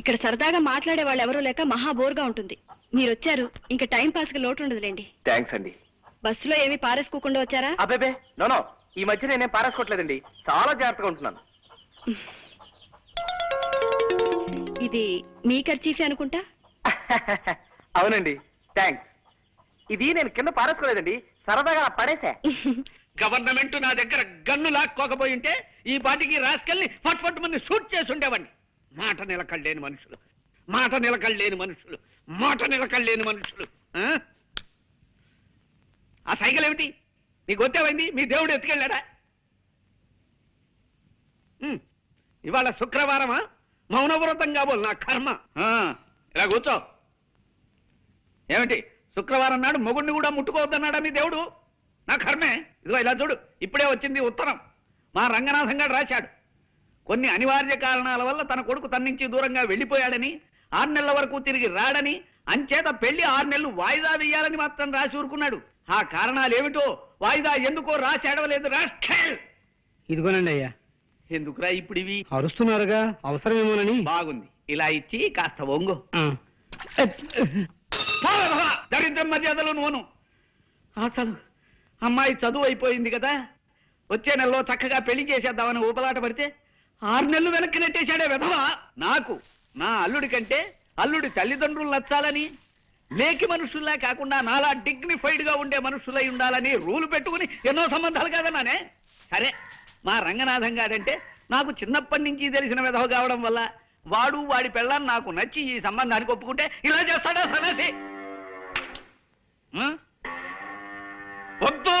ఇక్కడ సరదాగా మాట్లాడే వాళ్ళు ఎవరూ లేక మహా బోర్గా ఉంటుంది. మీరు వచ్చారు ఇంకా టైం పాస్కి లోటు ఉండదులేండి థ్యాంక్స్ అండి. బస్సులో ఏమీ పారేసుకోకుండా వచ్చారా? అబ్బేబే నోనో ఈ మధ్య నేనేం పారేసుకోవట్లేదండి. చాలా జాగ్రత్తగా ఉంటున్నాను. ఇది మీ ఖర్చీఫే అనుకుంటా? అవునండి. థ్యాంక్స్ ఇది నేను కింద పారేసుకోలేదండి. సరదాగా పడేసా గవర్నమెంట్ నా దగ్గర గన్ను లాక్కోకపోయి ఉంటే ఈ పాటికి రాసుకెళ్ళి ఫట్ ఫట్ మంది షూట్ చేసి ఉండేవాడిని. మాట నిలకడలేని మనుషులు. మాట నిలకడలేని మనుషులు. మాట నిలకడలేని మనుషులు. ఆ? ఆ సైకిల్ ఏమిటి? నీకు వచ్చేవైంది మీ దేవుడు ఎత్తుకెళ్ళాడా? ఉమ్, ఇవాళ శుక్రవారమా? మౌనవ్రతం కాబోలు నా కర్మ. ఇలా కూర్చో. ఏమిటి? శుక్రవారం నాడు మొగుడిని కూడా ముట్టుకోవద్దన్నాడా మీ దేవుడు? నా కర్మే. ఇదిగో ఇలా చూడు. ఇప్పుడే వచ్చింది ఉత్తరం. మా రంగనాథం గారు రాశాడు. కొన్ని అనివార్య కారణాల వల్ల తన కొడుకు తన నుంచి దూరంగా వెళ్ళిపోయాడని ఆరు నెలల వరకు తిరిగి రాడని అంచేత పెళ్ళి ఆరు నెలలు వాయిదా వేయాలని మాత్రం రాసి ఊరుకున్నాడు. ఆ కారణాలు ఏమిటో వాయిదా ఎందుకో రాసి అడవలేదు రాష్ట్ర ఇదిగోనండి అయ్యా. ఎందుకురా ఇప్పుడు ఇవి అరుస్తున్నారుగా? అవసరమేమోనని. బాగుంది. ఇలా ఇచ్చి కాస్త ఒంగు దరిద్రం మర్యాదలు నువ్వును అసలు అమ్మాయి చదువు అయిపోయింది కదా. వచ్చే నెలలో చక్కగా పెళ్ళి చేసేద్దామని ఊపలాట పడితే ఆరు నెలలు వెనక్కి నెట్టేశాడే వెధవ. నాకు నా అల్లుడి కంటే అల్లుడి తల్లిదండ్రులు నచ్చాలని లేకి మనుషుల్లా కాకుండా నాలా డిగ్నిఫైడ్గా ఉండే మనుషులై ఉండాలని రూలు పెట్టుకుని ఎన్నో సంబంధాలు కాదన్నానే? సరే మా రంగనాథం గారంటే నాకు చిన్నప్పటి నుంచి తెలిసిన విధవ కావడం వల్ల వాడు వాడి పెళ్ళాన్ని నాకు నచ్చి ఈ సంబంధానికి ఒప్పుకుంటే ఇలా చేస్తాడా సన్నాసి? వద్దు!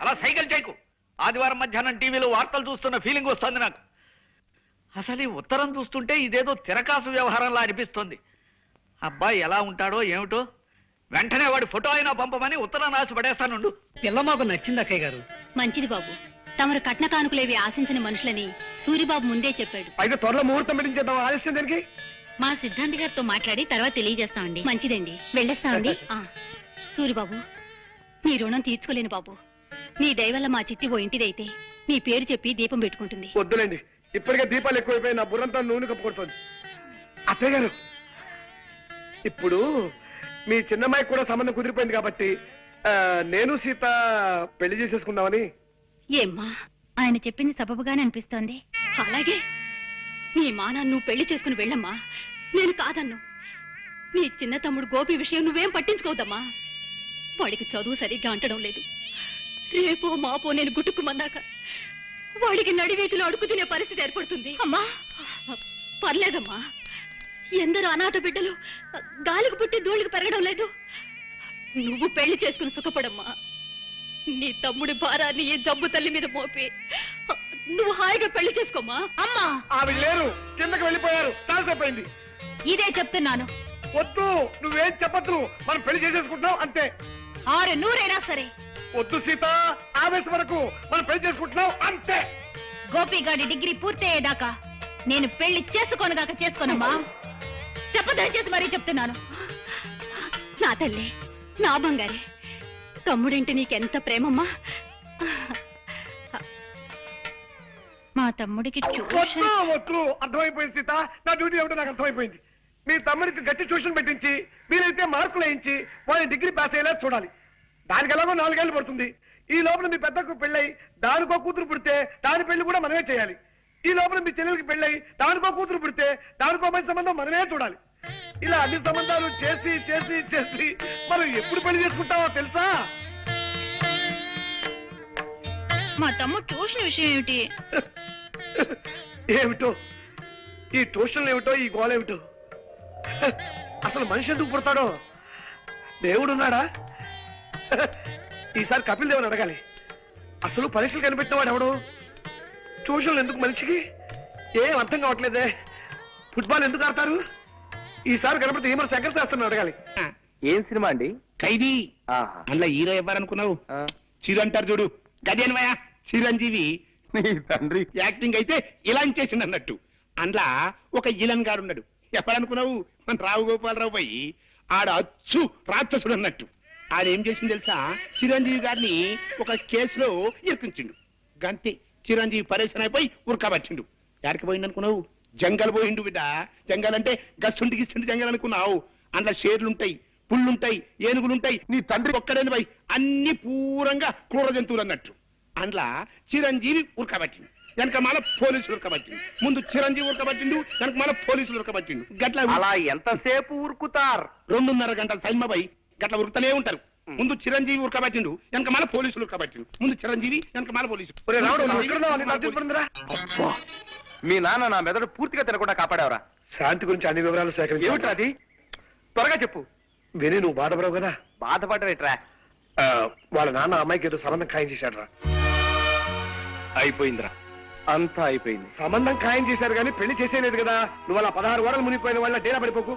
అలా సైకిల్ చేయకు. ఆదివారం మధ్యాహ్నం టీవీలో వార్తలు చూస్తున్న ఫీలింగ్ వస్తుంది నాకు. అసలు ఈ ఉత్తరం చూస్తుంటే ఇదేదో తిరకాసు వ్యవహారంలా అనిపిస్తుంది. అబ్బాయి ఎలా ఉంటాడో ఏమిటో? వెంటనే వాడి ఫోటో అయినా పంపమని ఉత్తరం రాసి పడేస్తానుండు పిల్ల మాకు నచ్చింది అక్కయ్య గారు. మంచిది బాబు. తమరు కట్న కానుకలేవి ఆశించిన మనుషులని సూరిబాబు ముందే చెప్పాడు. అయితే త్వరలో ముహూర్తం పెట్టించేద్దాం ఆలస్యం దానికి మా సిద్ధాంతి గారితో మాట్లాడి తర్వాత తెలియజేస్తామండి మంచిదండి. వెళ్ళేస్తామండి ఆ, సూరిబాబు నీ రుణం తీర్చుకోలేను బాబు. నీ దయ వల్ల మా చిట్టి ఓ ఇంటిదైతే నీ పేరు చెప్పి దీపం పెట్టుకుంటుంది. వద్దులేండి. ఇప్పటికే దీపాలు ఎక్కువైపోయి నా బుర్రంతా నూనె కప్పుకొడుతుంది. అత్తయ్య గారు ఇప్పుడు మీ చిన్నమ్మాయి కూడా సంబంధం కుదిరిపోయింది కాబట్టి ఆ, నేను సీత పెళ్ళి చేసేసుకుందామని. ఏమ్మా ఆయన చెప్పింది సబబుగానే అనిపిస్తోంది. అలాగే నీ మానా నువ్వు పెళ్ళి చేసుకుని వెళ్ళమ్మా. నేను కాదన్ను. నీ చిన్న తమ్ముడు గోపి విషయం నువ్వేం పట్టించుకోవద్దమ్మా. వాడికి చదువు సరిగ్గా అంటడం లేదు. రేపో మాపో నేను గుట్టుకుమన్నాక వాడికి నడివీధిలో అడుగు తినే పరిస్థితి ఏర్పడుతుంది. అమ్మా! పర్లేదమ్మా. ఎందరో అనాథ బిడ్డలు గాలికి పుట్టి ధూళికి పెరగడం లేదు. నువ్వు పెళ్ళి చేసుకుని సుఖపడమ్మా. నీ తమ్ముడి భారాన్ని ఈ జబ్బు తల్లి మీద మోపి నువ్వు హాయిగా పెళ్ళి చేసుకోమా అమ్మా! ఆవిడ లేరు. కిందకి వెళ్ళిపోయారు. తాసైపోయింది ఇదే చెప్తున్నాను. వద్దు. నువ్వేం చెప్పద్దు. మనం పెళ్ళి చేసేసుకుంటున్నాం. అంతే. ఆరు నూరైనా సరే. వద్దు సీత. ఆవేశం వరకు మనం పెళ్ళి చేసుకుంటున్నాం అంతే. గోపిగాడి డిగ్రీ పూర్తయ్యేదాకా నేను పెళ్ళి చేసుకోనుగాక చేసుకోనమ్మా చెప్పదయచేసి మరీ చెప్తున్నాను. నా తల్లి నా బంగారే తమ్ముడింటి నీకెంత ప్రేమమ్మా? మా తమ్ముడికి ట్యూషన్ వద్దు. వద్దు అర్థమైపోయింది సీత. నా డ్యూటీ ఏమిటో నాకు అర్థమైపోయింది. మీ తమ్ముడికి గట్టి ట్యూషన్ పెట్టించి మీరైతే మార్కులు వేయించి వాడిని డిగ్రీ పాస్ అయ్యేలా చూడాలి. దానికి ఎలాగో నాలుగేళ్ళు పడుతుంది. ఈ లోపల మీ పెద్దకు పెళ్ళై దానికో కూతురు పుడితే దాని పెళ్ళి కూడా మనమే చేయాలి. ఈ లోపల మీ చెల్లెలకి పెళ్ళై దానికో కూతురు పుడితే దానికో మంచి సంబంధం మనమే చూడాలి. ఇలా అన్ని సంబంధాలు చేసి చేసి చేసి మనం ఎప్పుడు పెళ్ళి చేసుకుంటామో తెలుసా? మా తమ్ముడు ట్యూషన్ విషయం ఏమిటి? ఏమిటో? ఈ ట్యూషన్లు ఏమిటో ఈ గోల ఏమిటో అసలు మనిషి ఎందుకు పుడతాడో? దేవుడు ఉన్నాడా ఈసారి కపిల్ దేవుని అడగాలి. అసలు పరీక్షలు కనిపెట్టినవాడు ఎవడు? ట్యూషన్లు ఎందుకు మనిషికి? ఏం అర్థం కావట్లేదే? ఫుట్బాల్ ఎందుకు ఆడతారు? ఈసారి కనపడితే ఏమన్నా శంకర్ శాస్త్రం అడగాలి. ఏం సినిమా అండి? ఖైదీ. అందులో హీరో ఎవరనుకున్నావు? చిరు అంటారు చూడు. గదేనమయ్య చిరంజీవి. తండ్రి. యాక్టింగ్ అయితే ఇలా చేసింది అన్నట్టు. అందులో ఒక ఇలన్ గారు ఉన్నాడు. ఎప్పుడనుకున్నావు మన రావు గోపాలరావు పోయి ఆడ అచ్చు రాక్షసుడు అన్నట్టు. ఆడేం చేసింది తెలుసా? చిరంజీవి గారిని ఒక కేసులో ఇరికించిండు. గంతే చిరంజీవి పరేషన్ అయిపోయి ఉరకబట్టిండు ఎక్కడికి పోయింది అనుకున్నావు? జంగల్ పోయిండు బిడ్డ. జంగల్ అంటే గస్సుంటి గిస్సుంటి జంగల్ అనుకున్నావు. అందులో షేర్లుంటాయి పుళ్ళుంటాయి ఏనుగులుంటాయి. నీ తండ్రి ఒక్కడేని పోయి అన్ని పూరంగా క్రూర జంతువులు అన్నట్టు. అందులో చిరంజీవి ఉరకబట్టిండు వెనక మన పోలీసులు ఉరకబట్టిండు ముందు చిరంజీవి ఉరకబట్టిండు వెనక మన పోలీసులు ఉరకబట్టిండు గట్ల అలా ఎంతసేపు ఊరుకుతార్ రెండున్నర గంటల సైన్మపై గట్ల ఉరుకుతూనే ఉంటారు. ముందు చిరంజీవి ఉరకబట్టిండు వెనక మన పోలీసులు ఉరకబట్టిండు. ముందు చిరంజీవి వెనక మన పోలీసులు. మీ నాన్న నా మెదడు పూర్తిగా తినకుండా కాపాడావరా? శాంతి గురించి అన్ని వివరాలు సేకరించి. ఏమిట్రా అది? త్వరగా చెప్పు. విని నువ్వు బాధపడవు కదా? బాధపడరేట్రా. వాళ్ళ నాన్న అమ్మాయికి ఏదో సంబంధం ఖాయం చేశాడు రా అయిపోయిందిరా. అంతా అయిపోయింది. సంబంధం ఖాయం చేశారు కానీ పెళ్ళి చేసేలేదు కదా. నువ్వు అలా పదహారు వారాలు మునిగిపోయిన వాళ్ళ డేరా పడిపోకు.